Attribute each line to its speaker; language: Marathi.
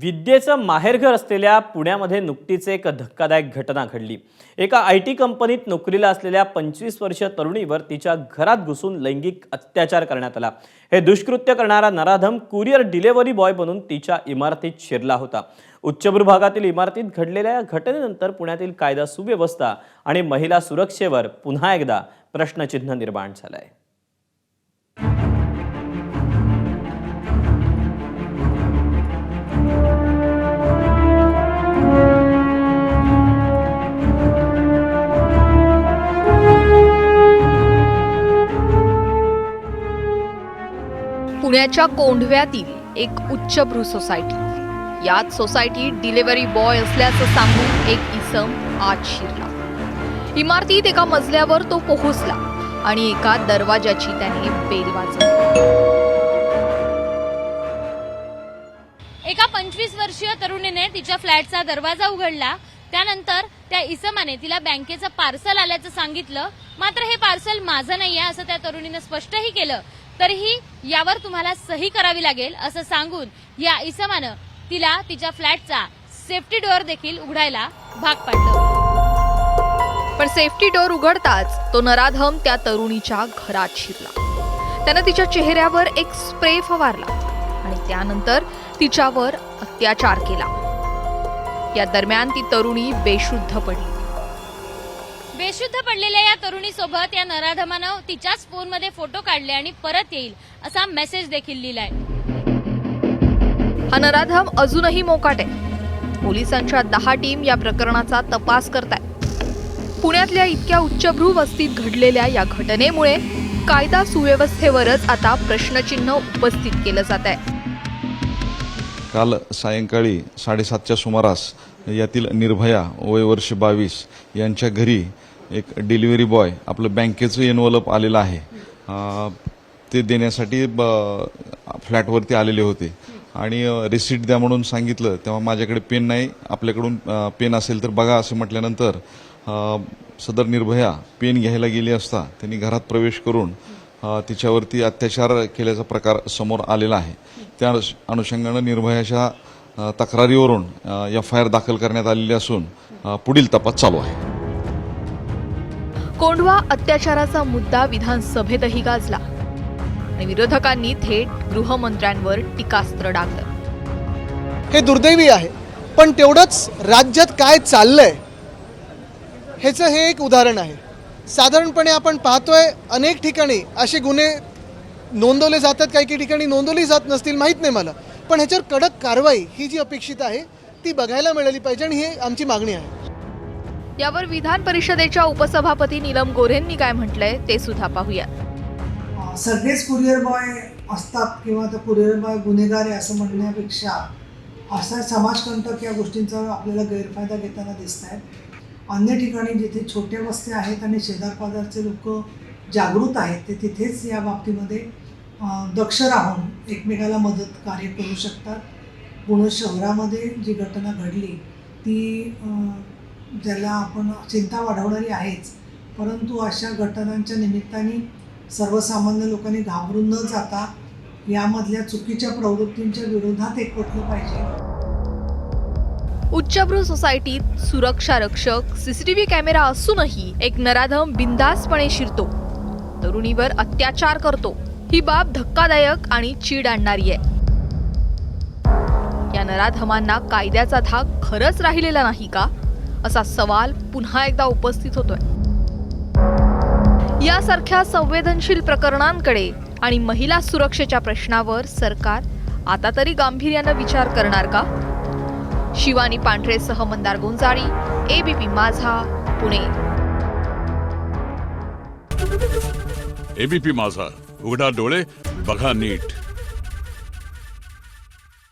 Speaker 1: विद्येचं माहेरघर असलेल्या पुण्यामध्ये नुकतीच एक धक्कादायक घटना घडली. एका आय टी कंपनीत नोकरीला असलेल्या पंचवीस वर्षीय तरुणीवर तिच्या घरात घुसून लैंगिक अत्याचार करण्यात आला. हे दुष्कृत्य करणारा नराधम कुरिअर डिलेव्हरी बॉय बनून तिच्या इमारतीत शिरला होता. उच्चभ्रू भागातील इमारतीत घडलेल्या या घटनेनंतर पुण्यातील कायदा सुव्यवस्था आणि महिला सुरक्षेवर पुन्हा एकदा प्रश्नचिन्ह निर्माण झालंय.
Speaker 2: पुण्याच्या कोंढव्यातील एक उच्चभ्रू सोसायटी. यात सोसायटीत डिलिव्हरी बॉय असल्याचं सांगून एक इसम आत शिरला. इमारतीत एका मजल्यावर तो पोहोचला आणि एका दरवाजाची त्याने बेल वाजवली.
Speaker 3: एका पंचवीस वर्षीय तरुणीने तिच्या फ्लॅटचा दरवाजा उघडला. त्यानंतर त्या इसमाने तिला बँकेचं पार्सल आल्याचं सांगितलं. मात्र हे पार्सल माझं नाही आहे असं त्या तरुणीनं स्पष्टही केलं. तरीही यावर तुम्हाला सही करावी लागेल असं सांगून या इसमानं तिला तिच्या फ्लॅटचा सेफ्टी डोअर देखील उघडायला भाग पाडलं.
Speaker 2: पण सेफ्टी डोअर उघडताच तो नराधम त्या तरुणीच्या घरात शिरला. त्यानं तिच्या चेहऱ्यावर एक स्प्रे फवारला आणि त्यानंतर तिच्यावर अत्याचार केला. या दरम्यान ती तरुणी बेशुद्ध पडली.
Speaker 3: बेशुद्ध पडलेल्या या तरुणीसोबत या नराधमानं तिच्याच फोनमध्ये फोटो काढले आणि परत येईल असा मेसेज देखील लिहिलाय.
Speaker 2: हा नराधम अजूनही मोकाट आहे. पोलिसांच्या दहा टीम या प्रकरणाचा तपास करतायत. पुण्यातल्या इतक्या उच्चभ्रू वस्तीत घडलेल्या या घटनेमुळे कायदा सुव्यवस्थेवरच आता प्रश्नचिन्ह उपस्थित केलं जात आहे.
Speaker 4: काल सायंकाळी साडेसातच्या सुमारास यातील निर्भया वय वर्ष बावीस यांच्या घरी एक डिलिव्हरी बॉय आपलं बँकेचं एनवलप आलेलं आहे. ते देण्यासाठी ब- फ्लॅटवरती आलेले होते. आणि रिसिट द्या म्हणून सांगितलं. तेव्हा माझ्याकडे पेन नाही. आपल्याकडून पेन असेल तर बघा असं म्हटल्यानंतर सदर निर्भया पेन घ्यायला गेली असता त्यांनी घरात प्रवेश करून तिच्यावरती अत्याचार केल्याचा प्रकार समोर आलेला आहे. त्या अनुष- अनुषंगानं निर्भयाच्या तक्रारीवरून एफ आय आर दाखल करण्यात आलेली असून पुढील तपास चालू आहे.
Speaker 2: कोंढवा अत्याचाराचा मुद्दा विधानसभेतही गाजला. आणि विरोधकांनी थेट गृहमंत्र्यांवर टीकास्त्र डागलं.
Speaker 5: हे दुर्दैवी आहे. पण तेवढंच राज्यात काय चाललंय ह्याचं हे एक उदाहरण आहे. साधारणपणे आपण पाहतोय अनेक ठिकाणी असे गुन्हे नोंदवले जातात काही काही ठिकाणी नोंदवली जात नसतील माहीत नाही मला. पण ह्याच्यावर कडक कारवाई ही जी अपेक्षित आहे ती बघायला मिळाली पाहिजे आणि ही आमची मागणी आहे.
Speaker 2: यावर विधान परिषदेच्या उपसभापती नीलम गोऱ्हेंनी काय म्हटलंय ते सुद्धा पाहूया
Speaker 6: सगळेच कुरिअर बॉय असतात किंवा तर कुरिअर बॉय गुन्हेगार आहे असं म्हणण्यापेक्षा असा समाजकंटक या गोष्टींचा आपल्याला गैरफायदा घेताना दिसत आहेत अन्य ठिकाणी जिथे छोट्या वस्त्या आहेत आणि शेजारपाजारचे लोक जागृत आहेत ते तिथेच या बाबतीमध्ये दक्ष राहून एकमेकाला मदत कार्य करू शकतात. पुणे शहरामध्ये जी घटना घडली ती ज्याला आपण चिंता वाढवणारी आहेच. परंतु अशा घटनांच्या निमित्ताने सर्वसामान्य लोकांनी घाबरून न जाता यामधल्या चुकीच्या प्रवृत्तींच्या विरोधात एकवटलं पाहिजे.
Speaker 2: उच्चभ्रू सोसायटीत सुरक्षा रक्षक सीसीटीव्ही कॅमेरा असूनही एक नराधम बिंदासपणे शिरतो. तरुणीवर अत्याचार करतो. ही बाब धक्कादायक आणि चीड आणणारी आहे. या नराधमांना कायद्याचा धाक खरंच राहिलेला नाही का? असा सवाल पुन्हा एकदा उपस्थित होतोय. यासारख्या संवेदनशील प्रकरणांकडे आणि महिला सुरक्षेच्या प्रश्नावर सरकार आता तरी गांभीर्यानं विचार करणार का? शिवानी पांढरेसह मंदार गोंजाळी एबीपी माझा पुणे.
Speaker 7: एबीपी माझा उघडा डोळे बघा नीट.